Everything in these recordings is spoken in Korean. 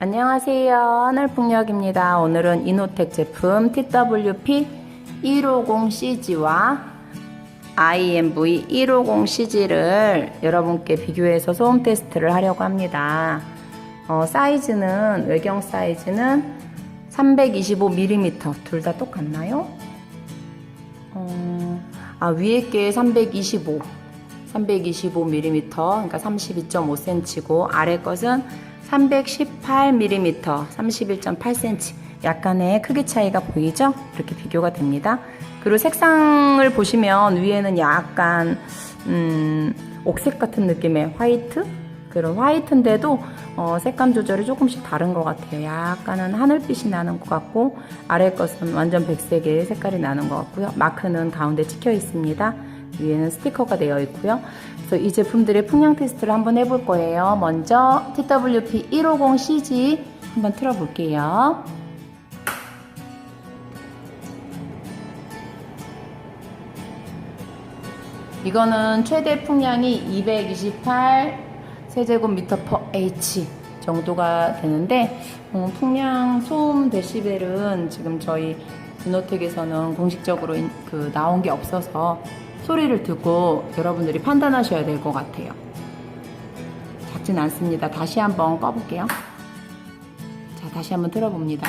안녕하세요. 하늘풍력입니다. 오늘은 이노텍 제품 TWP 150CG와 IMV 150CG를 여러분께 비교해서 소음 테스트를 하려고 합니다. 어, 사이즈는, 외경 사이즈는 325mm. 둘 다 똑같나요? 어, 아, 위에 게 325. 325mm, 그러니까 32.5cm고, 아래 것은 318mm, 31.8cm. 약간의 크기 차이가 보이죠? 이렇게 비교가 됩니다. 그리고 색상을 보시면 위에는 약간, 음, 옥색 같은 느낌의 화이트? 그런 화이트인데도 어, 색감 조절이 조금씩 다른 것 같아요. 약간은 하늘빛이 나는 것 같고 아래 것은 완전 백색의 색깔이 나는 것 같고요. 마크는 가운데 찍혀 있습니다. 위에는 스티커가 되어 있고요. 그래서 이 제품들의 풍량 테스트를 한번 해볼 거예요. 먼저 TWP 150CG 한번 틀어볼게요. 이거는 최대 풍량이 228 세제곱미터 per H 정도가 되는데 어, 풍량 소음 데시벨은 지금 저희 디노텍에서는 공식적으로 인- 그 나온 게 없어서 소리를 듣고 여러분들이 판단하셔야 될 것 같아요. 작진 않습니다. 다시 한번 꺼볼게요. 자, 다시 한번 들어봅니다.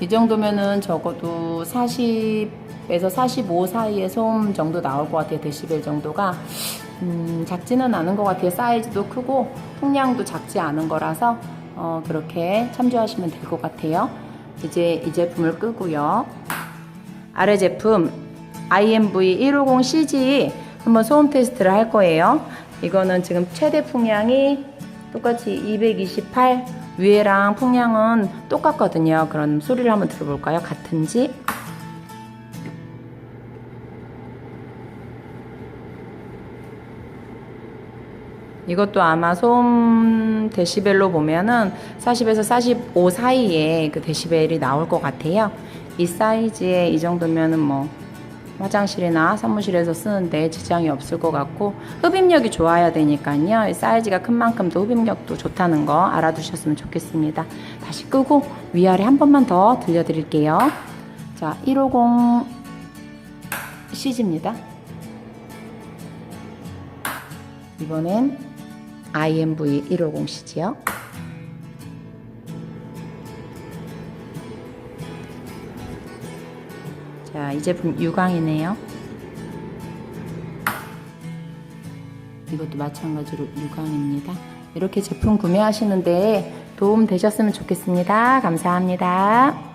이 정도면은 적어도 40에서 45 사이의 소음 정도 나올 것 같아요. 데시벨 정도가. 음, 작지는 않은 것 같아요. 사이즈도 크고 풍량도 작지 않은 거라서 어, 그렇게 참조하시면 될 것 같아요. 이제 이 제품을 끄고요. 아래 제품 IMV 150CG 한번 소음 테스트를 할 거예요. 이거는 지금 최대 풍량이 똑같이 228 위에랑 풍량은 똑같거든요. 그럼 소리를 한번 들어볼까요? 같은지? 이것도 아마 소음 데시벨로 보면은 40에서 45 사이에 그 데시벨이 나올 것 같아요. 이 사이즈에 이 정도면은 뭐 화장실이나 사무실에서 쓰는데 지장이 없을 것 같고 흡입력이 좋아야 되니까요. 이 사이즈가 큰 만큼 도 흡입력도 좋다는 거 알아두셨으면 좋겠습니다. 다시 끄고 위아래 한 번만 더 들려드릴게요. 자, 150 CG입니다. 이번엔 IMV 150CG요. 자, 이 제품 유광이네요. 이것도 마찬가지로 유광입니다. 이렇게 제품 구매하시는데 도움 되셨으면 좋겠습니다. 감사합니다.